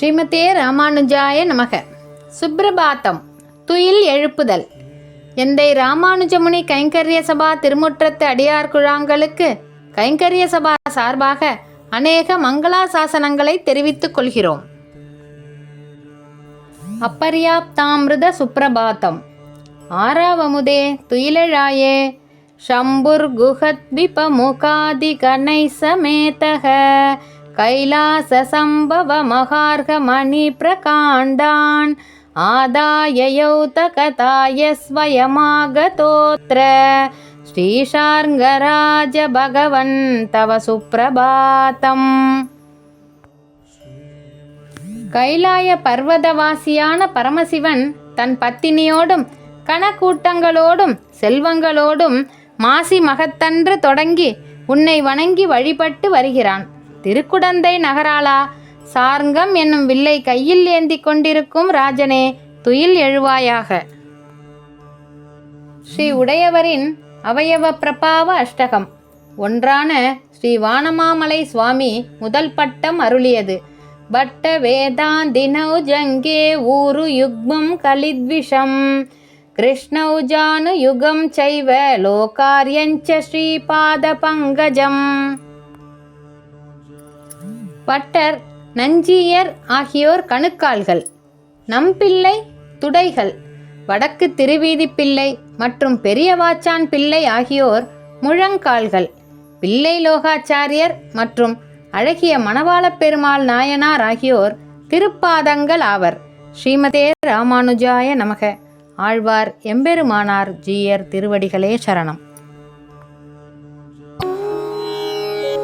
ஸ்ரீமதே ராமானுஜாய நமக சுப்ரபாத்தம் துயில் எழுப்புதல் எந்தை ராமானுஜமுனி கைங்கரிய சபா திருமுற்றத்து அடியார் குழாங்களுக்கு கைங்கரிய சபா சார்பாக அநேக மங்களாசாசனங்களை தெரிவித்துக் கொள்கிறோம் அப்பர்யாப்தாமிருத சுப்ரபாத்தம் ஆறாவமுதே துயிலழாயே शम्भुर्गुहद्विपमुखादिगणैः समेतः कैलाससम्भवमहार्घमणिप्रकाण्डान् आदाय यौतकथाय स्वयमागतोऽत्र श्रीशार्ङ्गराज भगवन् तव सुप्रभातम् கைலாய பர்வதவாசியான பரமசிவன் தன் பத்தினியோடும் கணக்கூட்டங்களோடும் செல்வங்களோடும் மாசி மகத்தன்று தொடங்கி உன்னை வணங்கி வழிபட்டு வருகிறான் திருக்குடந்தை நகராளா? சார்ங்கம் என்னும் வில்லை கையில் ஏந்தி கொண்டிருக்கும் ராஜனே துயில் எழுவாயாக. ஸ்ரீ உடையவரின் அவயவ பிரபாவ அஷ்டகம். ஒன்றான ஸ்ரீ வானமாமலை சுவாமி முதல் பட்டம் அருளியது. பட்ட வேதாந்தினௌ ஜங்கே ஊரு யுக்மம் கலித்விஷம். கிருஷ்ணௌ ஜானு யுகம் செய்வ லோகாரியஞ்ச ஸ்ரீபாத பங்கஜம் பட்டர் நஞ்சியர் ஆகியோர் கணுக்கால்கள். நம்பிள்ளை துடைகள். வடக்கு திருவீதி பிள்ளை மற்றும் பெரியவாச்சான் பிள்ளை ஆகியோர் முழங்கால்கள். பிள்ளை லோகாச்சாரியர் மற்றும் அழகிய மணவாள பெருமாள் நாயனார் ஆகியோர் திருப்பாதங்கள் ஆவர். ஸ்ரீமதே ராமானுஜாய நமக. ஆழ்வார் எம்பெருமானார் ஜீயர் திருவடிகளே சரணம்.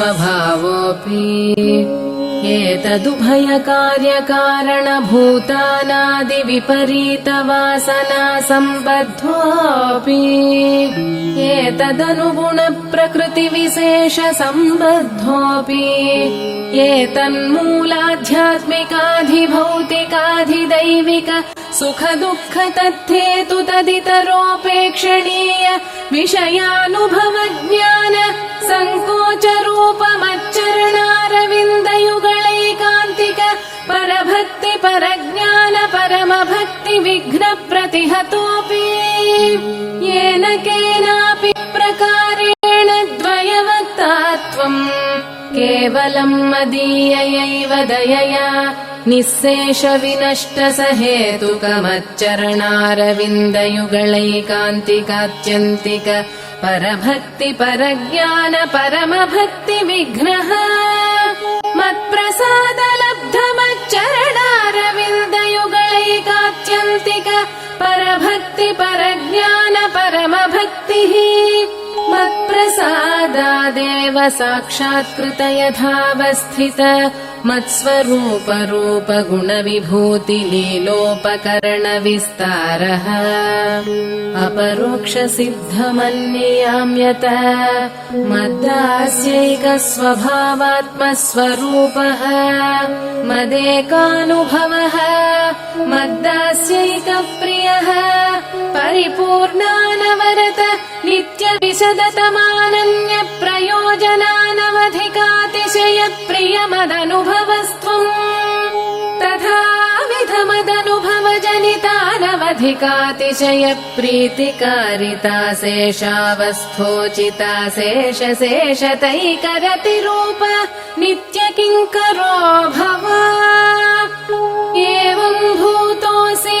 एतत्कार्यकारणभूतानादिविपरीताहङ्कारविमूढात्मस्वभावोऽपि एतदुभयकार्यकारणभूतानादिविपरीतवासनासम्बद्धोऽपि एतदनुगुणप्रकृतिविशेषसम्बद्धोऽपि एतदनुगुणप्रकृतिविशेषसम्बद्धोऽपि एतन्मूलाध्यात्मिकाधिभौतिकाधिदैविक सुखदुःख तद्धेतु तदितरोपेक्षणीय विषयानुभवज्ञान सङ्कोचरूपमच्चरणारविन्दयुगलैकान्तिक परभक्ति परज्ञान परमभक्ति विघ्न प्रतिहतोऽपि येन केनापि प्रकारेण केवलम् मदीययैव दयया। निःशेषविनष्टसहेतुकमच्चरणारविन्दयुगलैकान्तिकात्यन्तिक। विनष्ट सहेतुकमच्चरणा रविन्दयुगळैकान्तिकात्यन्तिक परभक्ति परज्ञान परमभक्ति विघ्नः। परभक्ति परज्ञान परमभक्तिः। मत्प्रसाद मदादेव देव साक्षात्कृत यथावस्थित मत्स्वरूपरूपगुणविभूतिलीलोपकरणविस्तारः विस्तारः मद्दास्यैकस्वभावात्मस्वरूपः। मदेकानुभवः। मद्दास्यैकप्रियः। परिपूर्णानवरत नित्यविशदतमानम् योजनानवधिकातिशय तथाविधमदनुभवजनितानवधिकातिशयप्रीतिकारिता शेषावस्थोचिता शेष शेषतैकरति रूप नित्य किङ्करो भव एवम्भूतोऽसि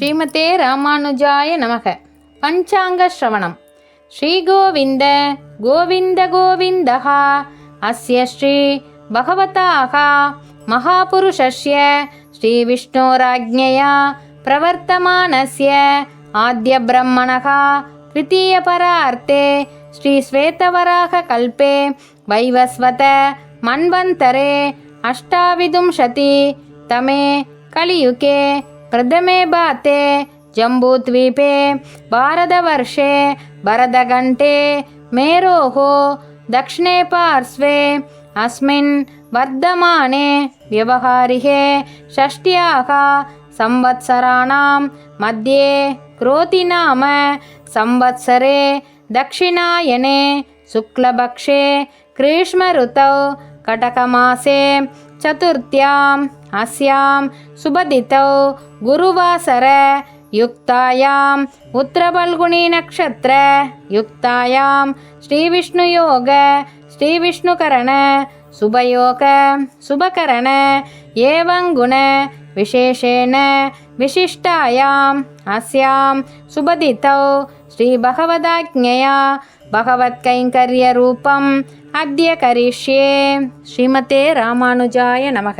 ஸ்ரீமதே ராமானுஜாய நமக பஞ்சாங்க ஸ்ரவணம் ஸ்ரீகோவிந்த கோவிந்த கோவிந்தः அஸ்ய ஸ்ரீ பகவதாக மகாபுருஷஸ்ய ஸ்ரீவிஷ்ணோராஜ்ஞயா பிரவர்த்தமானஸ்ய ஆத்ய பிரம்மணः द्वितीयपरार्थे श्रीश्वेतवराहकल्पे वैवस्वत मन्वन्तरे अष्टाविंशति तमे कलियुगे प्रथमे बाते जम्बूद्वीपे भारतवर्षे भरतघण्टे मेरोः दक्षिणे पार्श्वे अस्मिन् वर्धमाने व्यवहारिके षष्ट्याः संवत्सराणां मध्ये क्रोति नाम संवत्सरे दक्षिणायने शुक्लपक्षे ग्रीष्मऋतौ कटकमासे चतुर्थ्याम् अस्यां सुबदितौ गुरुवासर युक्तायाम् उत्तरफल्गुणीनक्षत्र युक्तायां श्रीविष्णुयोग श्रीविष्णुकरण सुभयोग शुभकरण एवङ्गुण विशेषेण विशिष्टायाम् अस्यां सुबदितौ श्रीभगवदाज्ञया भगवत्कैङ्कर्यरूपम् अद्य करिष्ये श्रीमते रामानुजाय नमः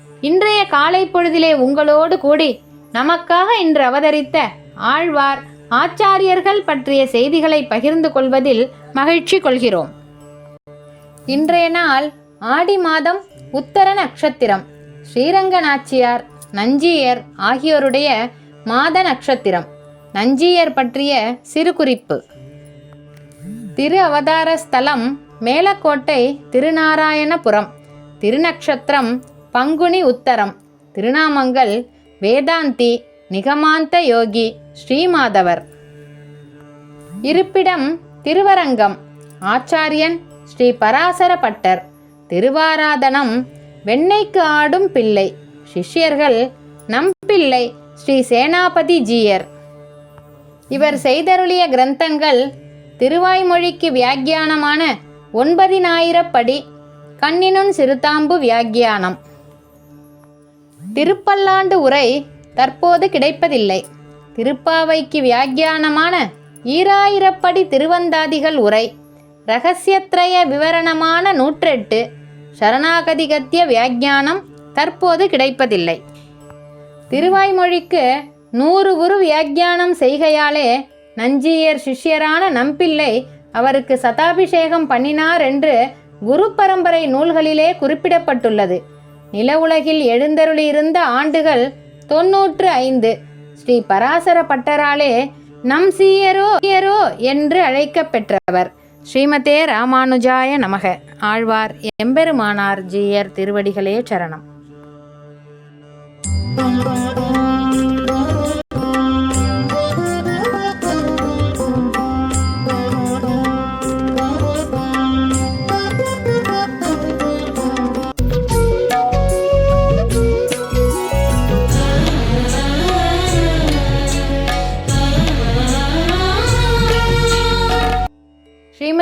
இன்றைய காலை பொழுதிலே உங்களோடு கூடி நமக்காக இன்று அவதரித்த ஆழ்வார் ஆச்சாரியர்கள் பற்றிய செய்திகளை பகிர்ந்து கொள்வதில் மகிழ்ச்சி கொள்கிறோம். இன்றைய நாள் ஆடி மாதம் உத்தர நட்சத்திரம். ஸ்ரீரங்க நாச்சியார் நஞ்சியர் ஆகியோருடைய மாத நட்சத்திரம். நஞ்சியர் பற்றிய சிறு குறிப்பு. திரு அவதார ஸ்தலம் மேலக்கோட்டை திருநாராயணபுரம். திருநக்ஷத்திரம் பங்குனி உத்தரம். திருநாமங்கள் வேதாந்தி நிகமாந்த யோகி ஸ்ரீமாதவர். இருப்பிடம் திருவரங்கம். ஆச்சாரியன் ஸ்ரீ பராசர பட்டர். திருவாராதனம் வெண்ணெய்க்கு ஆடும் பிள்ளை. சிஷ்யர்கள் நம் பிள்ளை ஸ்ரீ சேனாபதி ஜீயர். இவர் செய்தருளிய கிரந்தங்கள் திருவாய்மொழிக்கு வியாக்கியானமான ஒன்பதினாயிரப்படி கண்ணினுன் சிறுதாம்பு வியாக்கியானம். திருப்பல்லாண்டு உரை தற்போது கிடைப்பதில்லை. திருப்பாவைக்கு வியாக்கியானமான ஈராயிரப்படி திருவந்தாதிகள் உரை ரகசியத்ரய விவரணமான நூற்றெட்டு சரணாகதிகத்திய வியாக்கியானம் தற்போது கிடைப்பதில்லை. திருவாய்மொழிக்கு நூறு குரு வியாக்கியானம் செய்கையாலே நஞ்சியர் சிஷ்யரான நம்பிள்ளை அவருக்கு சதாபிஷேகம் பண்ணினார் என்று குரு பரம்பரை நூல்களிலே குறிப்பிடப்பட்டுள்ளது. நில உலகில் எழுந்தருளியிருந்த ஆண்டுகள் தொன்னூற்று ஐந்து. ஸ்ரீ பராசர பட்டராலே நம் சீயரோ சீயரோ என்று அழைக்கப்பெற்றவர். ஸ்ரீமதே ராமானுஜாய நமக. ஆழ்வார் எம்பெருமானார் ஜீயர் திருவடிகளே சரணம்.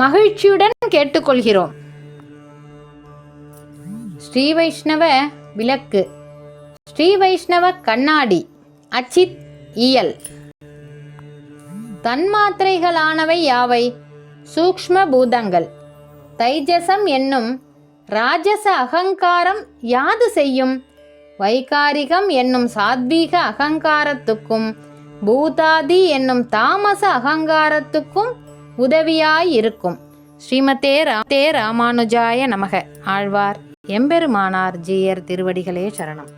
மகிழ்ச்சியுடன் கேட்டுக்கொள்கிறோம். ஸ்ரீ வைஷ்ணவ விளக்கு. ஸ்ரீ வைஷ்ணவ கண்ணாடி. அச்சித் இயல். தன்மாத்திரைகளானவை யாவை? சூக்ஷ்ம பூதங்கள். தைஜசம் என்னும் ராஜச அகங்காரம் யாது செய்யும்? வைகாரிகம் என்னும் சாத்வீக அகங்காரத்துக்கும் பூதாதி என்னும் தாமச அகங்காரத்துக்கும் உதவியாயிருக்கும். ஸ்ரீமதே ரா தே ராமானுஜாய நமக. ஆழ்வார். எம்பெருமானார் ஜீயர் திருவடிகளே சரணம்.